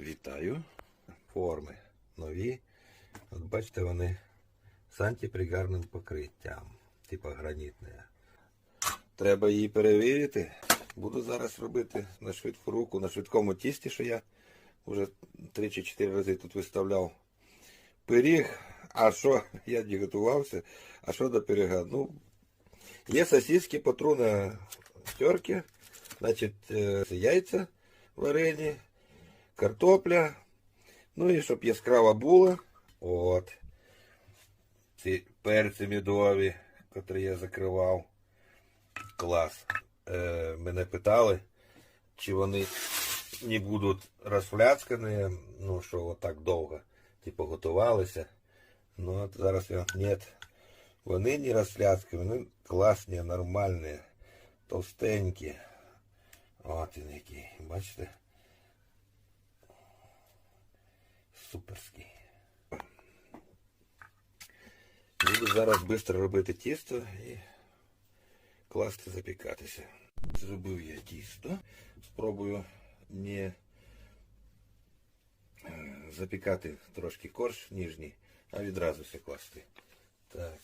Вітаю. Форми нові. От бачите, вони з антипригарним покриттям, типа гранітне. Треба її перевірити. Буду зараз робити на швидку руку, на швидкому тісті, що я вже 3 чи 4 рази тут виставляв пиріг. А що, я не готувався, а що до пиріга? Ну, є сосиски, патруни терки, значить, е, яйця варені, картопля, ну і щоб яскрава була. От. Ці перці медові, котрі я закривав. Клас. Е, мене питали, чи вони не будуть розфляцкані, ну що отак довго, типу, готувалися. Ну от зараз я, ні, вони не розфляцкані, вони класні, нормальні, товстенькі. От він який, бачите? Суперський. Буду зараз швидко робити тісто і класти запікатися. Зробив я тісто. Спробую не е, запікати трошки корж ніжній, а відразу все класти. Так,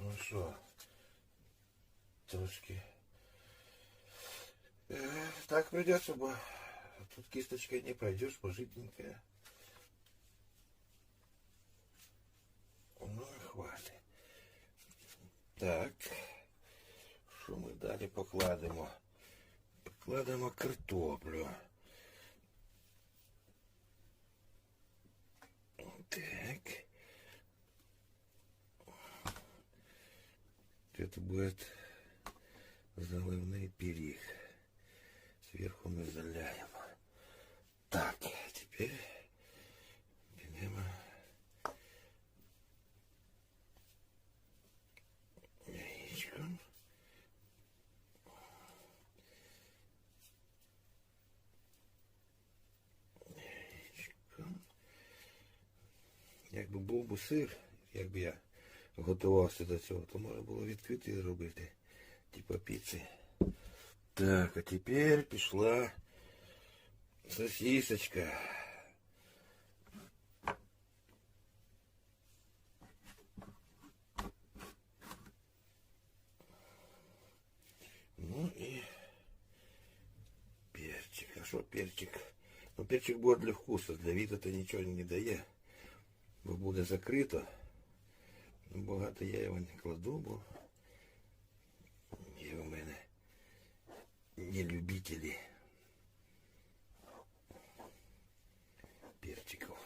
ну що, трошки. Е, Так придется, бо тут кисточкой не пройдешь, бо Так. Що ми далі покладемо? Покладемо картоплю. Так. Это будет заливный пиріг. Сверху мы заляем. Так, теперь Якби був би сир, якби я готувався до цього, то можна було відкрити і робити. Типа піци. Так, а теперь пішла сосисочка. Ну и перчик. А что перчик? Ну, перчик будет для вкуса, для вида то нічого не дає. Бо буде закрито. Ну, багато я його не кладу, бо є у мене не любителі перчиков.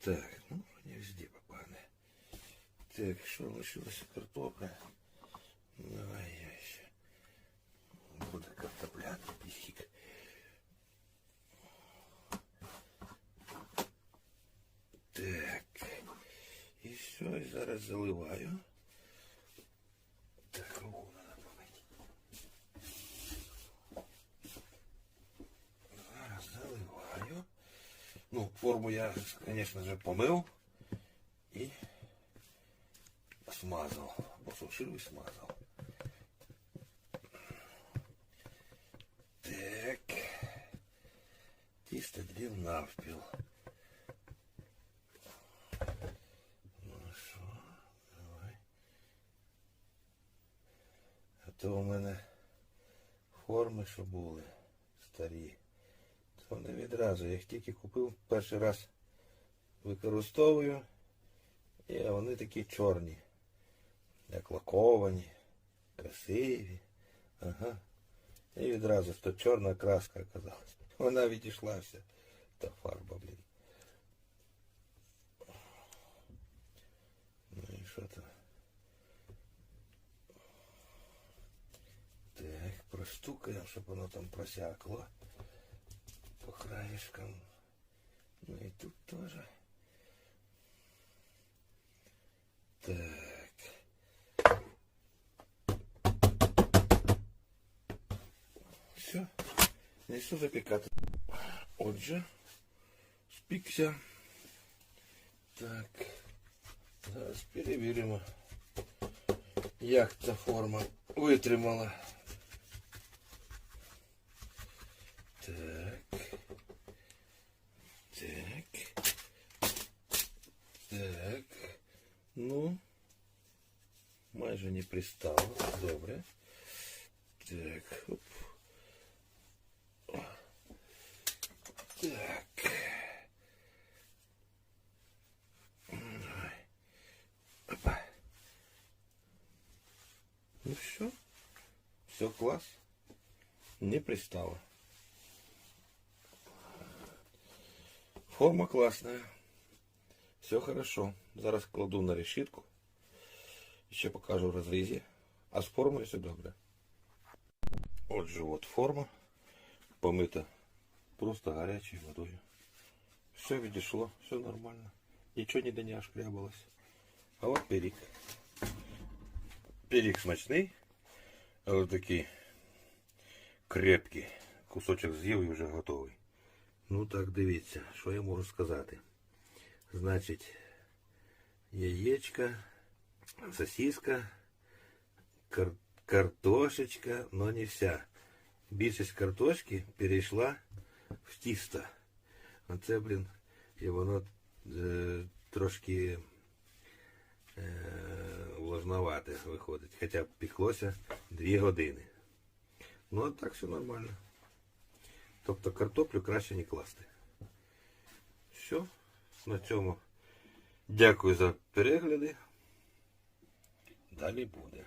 Так, ну, не везде попадне. Так, що лишилося картопля? Давай я ще. Буде картопляний пісік. Так. І все, і зараз заливаю. Так, руку надо помыть. Зараз заливаю. Ну, форму я, конечно же, помыл и смазал. Посушил и смазал. Так. Тісто дрів навпіл. Ну що, давай. А то у мене форми, що були старі. То не відразу. Я їх тільки купив перший раз використовую. І вони такі чорні. Як лаковані, красиві. Ага. І відразу, що чорна краска оказалась. Вона відійшла вся. Та фарба, блін. Ну і що там? Так, простукаємо, щоб воно там просякло по краєшкам. Ну і тут теж. Так. Все. Несу запікати. Отже, спікся. Так. Зараз перевіримо, як ця форма витримала Не пристало. Добре. Так. Оп. Так. Опа. Ну все. Все класс. Не пристало. Форма классная. Все хорошо. Зараз кладу на решітку. Ще покажу в розрізі. А з формою все добре. Отже, от форма. Помита просто гарячою водою. Все відійшло, все нормально. Нічого ніде не ошкрябалось. А от пиріг. Пиріг смачний, але такий крепкий. Кусочок з'їв і вже готовий. Ну так, дивіться, що я можу сказати. Значить, яєчка, сосиска, кар- картошечка, но не вся. Більшість картошки перейшла в тісто. Оце, блін, і воно е, трошки е, влажновате виходить. Хоча піклося 2 години. Ну, а так все нормально. Тобто картоплю краще не класти. Все, на цьому. Дякую за перегляди. Далі буде.